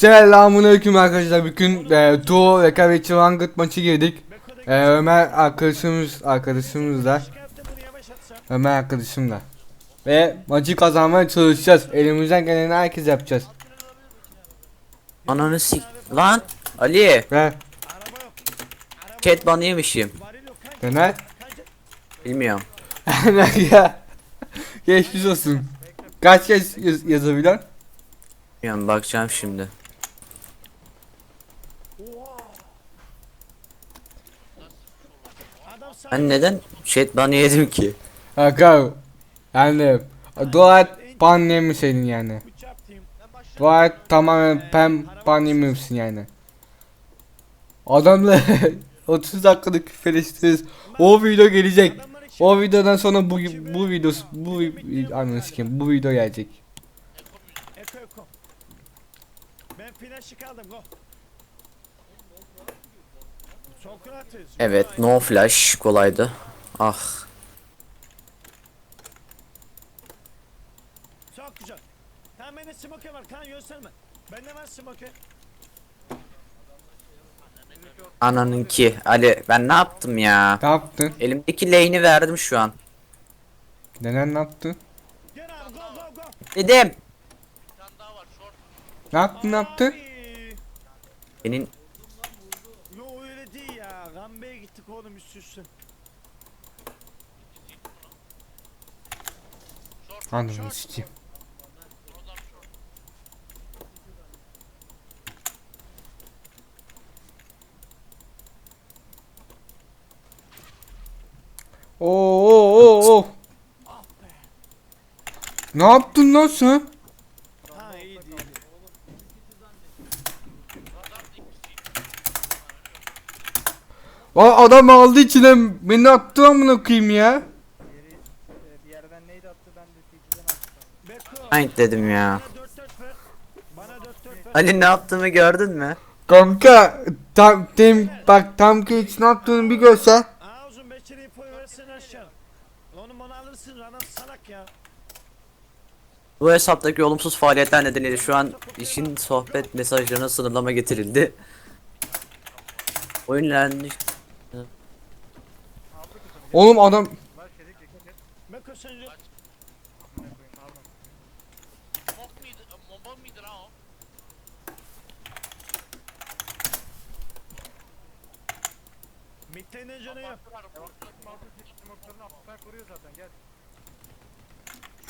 Selamünaleyküm arkadaşlar. Bugün e, Tuğ rekabetçi Rangıt maçı girdik. E, Ömer arkadaşımız arkadaşımızla. Ömer arkadaşımla. Ve maçı kazanmaya çalışacağız. Elimizden geleni herkes yapacağız. Ananı sik... Lan! Ali! Ve Chat ban yemişim. Ömer. Bilmiyorum. ya. Geçmiş olsun. Kaç kez yaz yazabiliyorsun? Bilmiyorum bakacağım şimdi. Ben neden chat ban yedim ki? Aga. Yani dua et ban yemeseydin yani. Dua et tamamen pem ban yememişsin yani. Adamla 30 dakikalık küfürleştiriyoruz. O video gelecek. O videodan sonra bu bu videosu bu ananı sikeyim bu video gelecek. Ben finişi kaldım go. Sokrates. Evet no flash kolaydı. Ah. Çok güzel. Bende smoke var kan gösterme. Bende var smoke. Ananınki. Ali ben ne yaptım ya? Ne yaptın? Elimdeki lane'i verdim şu an. Neden ne yaptın? Gel abi go go go. Dedim. Ne yaptın ne yaptın? Abi. Oğlum üst üste. Ananı sikeyim. Oo oo oo. Ne yaptın lan sen? Ha iyi değil. Vay adam aldı içine beni attı amına koyayım ya. Bir yerden neydi attı ben de TC'den attım. Beko. Aynı dedim ya. Bana 4 4 ver. Bana 4 4 ver. Ali ne yaptığımı gördün mü? Kanka tam tem bak tam ki hiç ne yaptığını bir görsen. Aa uzun beşeri ipoyu versin aşağı. Onu bana alırsın adam salak ya. Bu hesaptaki olumsuz faaliyetler nedeniyle şu an işin sohbet mesajlarına sınırlama getirildi. Oyun ilerlemiş. Oğlum adam Var şerik dikkat et. Beko sence. Amına koyayım pardon. Mok mıydı? Moba mıydı lan o? Mitte'nin canı gel.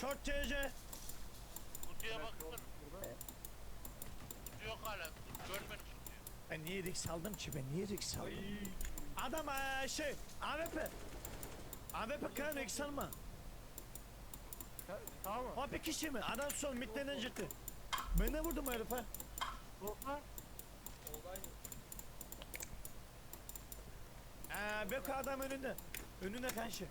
Short CC. Kutuya bakın. Kutu yok hala. Görmedim kutuyu. Ben niye risk aldım ki ben niye risk aldım? Adam eee, şey AWP. AWP kan risk alma. Sağ mı? O bir kişi mi? Adam son midden ciddi. Ben de vurdum herife. Solda. Eee Beko adam önünde. Önünde kanşı.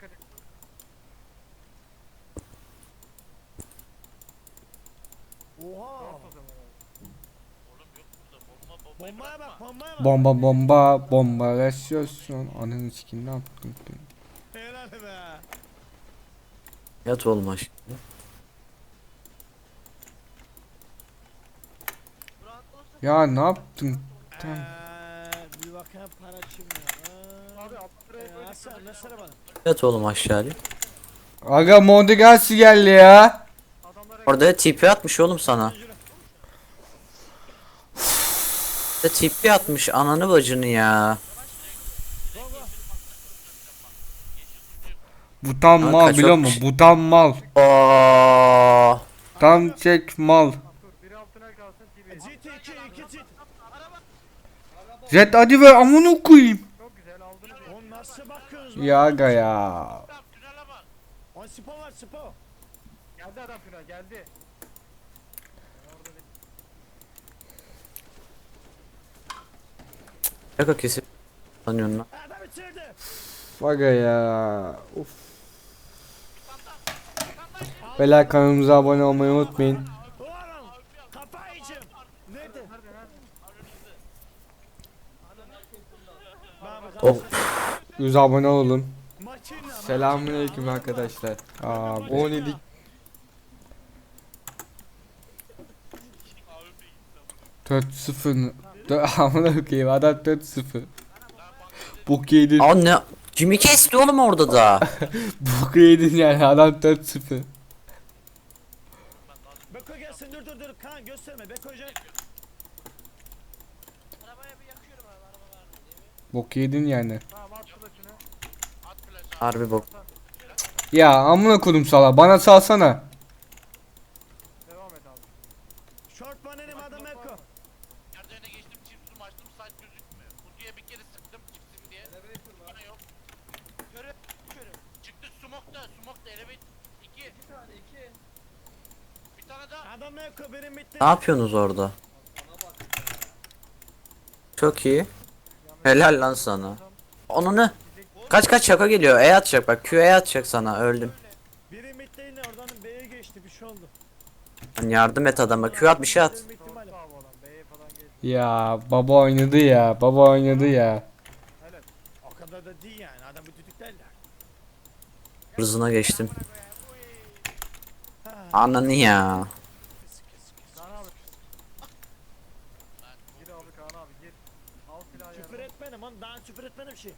Oha. Bombaya bak bombaya bak. bomba bomba bomba yaşıyorsun. Ananı sikeyim ne yaptın? Helal be. Yat oğlum aşkım. Ya ne yaptın? Tamam. Eee bir bakayım para kim ya. Abi Eee, 60 liraya eee, koyduk. Hasan mesela bana. Yat oğlum aşağı Ali. Aga Mondegassi geldi ya. Orada TP atmış oğlum sana. TP atmış ananı bacını ya. Bu tam Aa, mal biliyor atmış? musun? Bu tam mal. Oo. Tam çek mal. dur biri altına kalsın TV. Zit 2 2 zit. Jet hadi ver amına koyayım. Çok nasıl bakıyorsunuz lan? Ya aga ya. On spo var spo. Geldi adam final geldi. Şaka kesip sanıyorsun lan. Adam. Aga ya. Uf. Beyler kanalımıza abone olmayı unutmayın. Of. 100 abone olun. Selamünaleyküm arkadaşlar. Abi. 17 4 0 Amına koyayım adam 4 0 Bok yedin Anne kimi kesti oğlum orada da Bok yedin yani adam 4 0 dur dur kan gösterme be koyacağım. Arabaya bir yakıyorum abi arabalar diye. Bok yedin yani. Tamam at flash'ını. Harbi bok. Ya amına kodum sala bana salsana. Ne yapıyorsunuz orada? Çok iyi. Helal lan sana. Onu ne? Kaç kaç şaka geliyor. E atacak bak. Q E atacak sana. Öldüm. Biri midde oradan B'ye geçti bir şey oldu. Lan yardım et adama. Q at bir şey at. Ya baba oynadı ya. Baba oynadı ya. O kadar da değil yani adamı düdüklerler. Hızına geçtim. Ananı ya. Kaan abi. Gir abi Kaan abi gir. Al silahı Küfür yerden. etmedim onu daha küfür etmedim şey.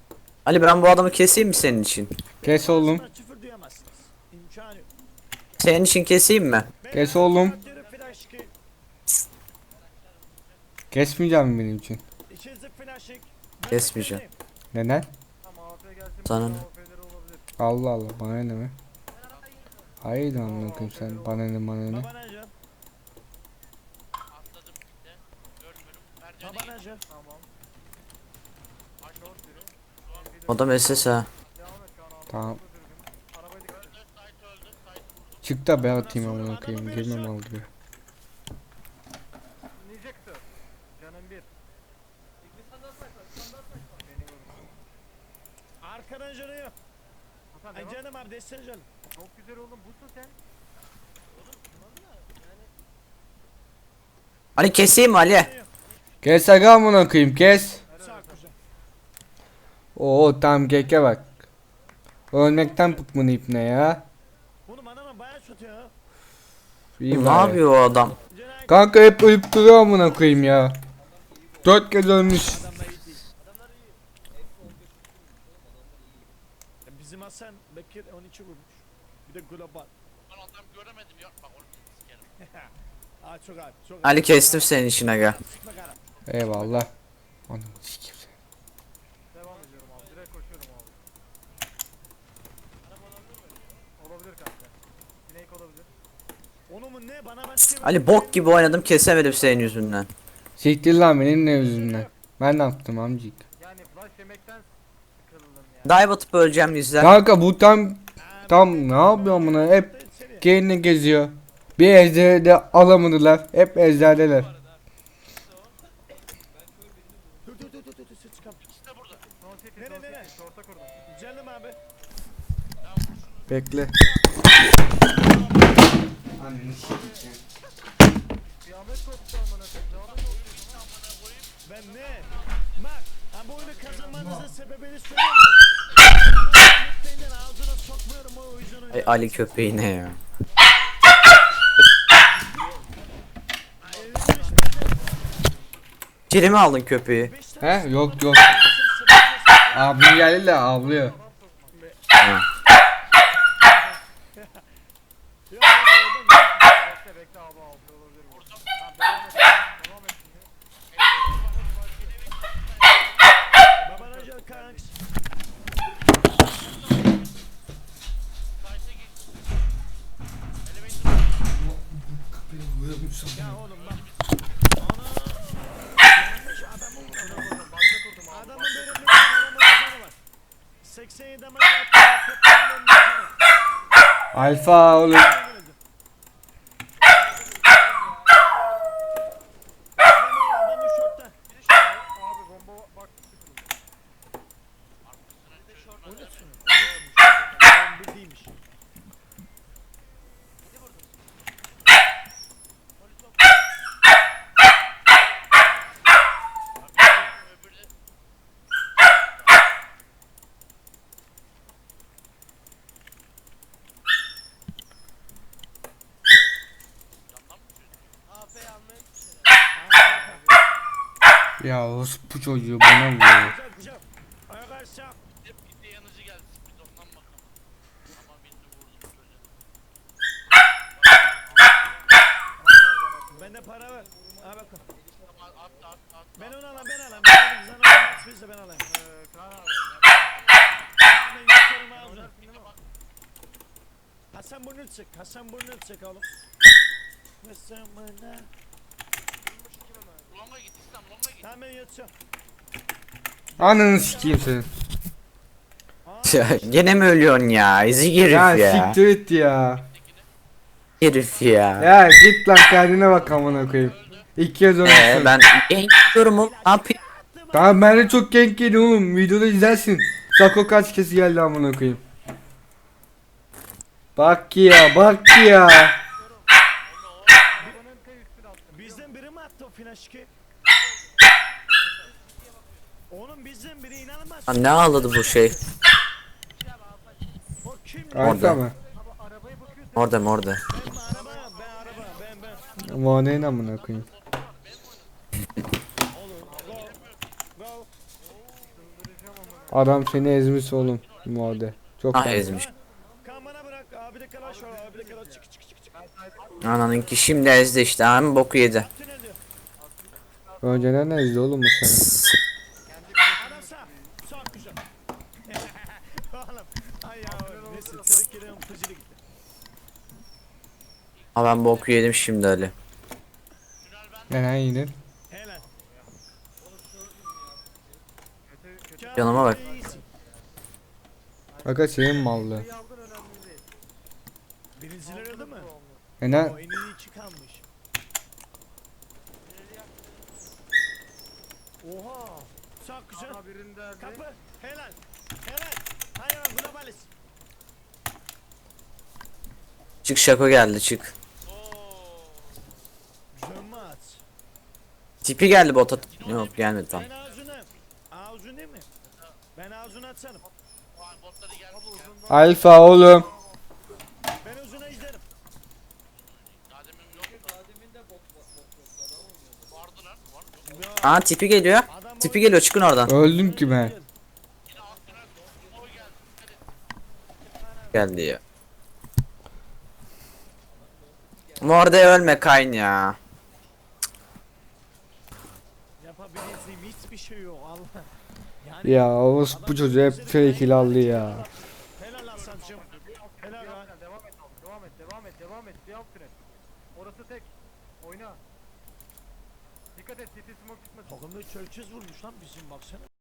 Ali ben bu adamı keseyim mi senin için? Kes oğlum. Bana Küfür duyamazsınız. İmkanı yok. Senin için keseyim mi? Kes oğlum. Kesmeyeceğim benim için. Kesmeyeceğim. Neden? Sana ne? Allah Allah bana ne mi? Hayır koyayım sen bana ne bana ne? Baba Baba. Tamam. Short biri. O da SS ha. Devam et Kaan abi. Tamam. Düzgün. Arabaya dikkat et. Öldü. Site öldü. Site vurdum. Çık da ben atayım amına koyayım. Girmem bir. Arkadan canı yok. Ay canım abi desene canım. Çok güzel oğlum. Busun sen. Ali keseyim mi Ali? Kes aga amına koyayım kes. Oo tam keke bak. Ölmekten bıkmın ipne ya. İyi Ne bari. yapıyor o adam? Kanka hep ölüp duruyor amına koyayım ya. Dört kez ölmüş. Bizim Hasan Bekir 12 vurmuş. Bir de global. Ben adam göremedim ya. Bak onu sikerim. Aa çok abi çok. Ali kestim senin işine gel. Eyvallah. Anam sikeyim seni. Devam ediyorum abi. Direkt koşuyorum abi. Olabilir kanka. Snake olabilir. Onu mu ne bana başka bir- Ali bok gibi oynadım kesemedim senin yüzünden. Siktir lan benim ne yüzümden. Ben ne yaptım amcık? Yani flash yemekten sıkıldım ya. Dive atıp öleceğim yüzden. Kanka bu tam tam ne yapıyor amına hep kendini geziyor. Bir ejderi de alamadılar. Hep ejderdeler. Dur Ay. Ali köpeği ne ya? İçeri mi aldın köpeği? He yok yok. Abim geldi de avlıyor. Alfa oğlum. Öldü. Adamı- adamı şortta. Abi bomba bak. O ne sunu? Bomba değilmiş. Öbürü Ya orospu çocuğu bana vuruyor. Güzel güzel. Ayak aşağı. Hep bir de yanıcı geldi. Biz ondan bakalım. Ama birini vurdum çocuğa. Bende para var. Ha attı attı attı. Ben onu alayım ben alayım. Ben alayım. Sen onu Max bizde ben alayım. Ee, Kaan abi. Ben yukarıma alacağım. Hasan bunu çık. Hasan bunu çık oğlum. Hasan bana. Ben yatıyorum. Ananı sikeyim senin. Ya, Gene mi ölüyorsun ya? Ezik herif Ya, ya. siktir et ya. Herif ya. Ya git lan kendine bak amına koyayım. İki kez Ee, oynarsın. ben genç diyorum oğlum. Ne yapayım? Tamam ben de çok genk yedim oğlum. Videoda izlersin. Sako kaç kez geldi amına koyayım. Bak ya bak ya. Bizden biri mi attı o flaşki? Lan ne ağladı bu şey? Kim? Orada. Arka mı? Orada mı orada? Ne amına koyayım. Adam seni ezmiş oğlum. Muade. Çok fazla. ezmiş. Bana bırak. Abi de kalaş var. Abi de kalaş. Çık çık çık çık. Ananınki şimdi ezdi işte. Hem boku yedi. Önceden ezdi oğlum bu seni. Adam sağ. Sağ güzel. Oğlum. Ay ya. Neyse. Tebrik ederim. Kızıyla gitti. Ha ben boku yedim şimdi öyle. Neden yedin? Helal. Canıma bak. Aga senin mallı. Birinciler öldü mü? Neden? O en iyi. Oha. Çok güzel. Kapı. Helal. Helal. Hayır globalis. Çık şako geldi çık. Tipi geldi bota. Yok gelmedi tam. Ben ağzını. Ağzını değil mi? Ben ağzını geldi. Alfa oğlum. Ben uzuna izlerim. Aa tipi geliyor. Tipi geliyor çıkın oradan. Öldüm ki ben. Geldi ya. Morde ölme kayn ya. Hiçbir şey yok Allah. Yani Ya orospu çocuğu hep fake aldı ya. helal Hasan'cım. Helal lan. Devam et oğlum. Devam et. Devam et. Devam et. Devam et. Orası tek. Oyna. Dikkat et. City smoke çıkmasın. Takımda çölçüz vurmuş lan bizim baksana.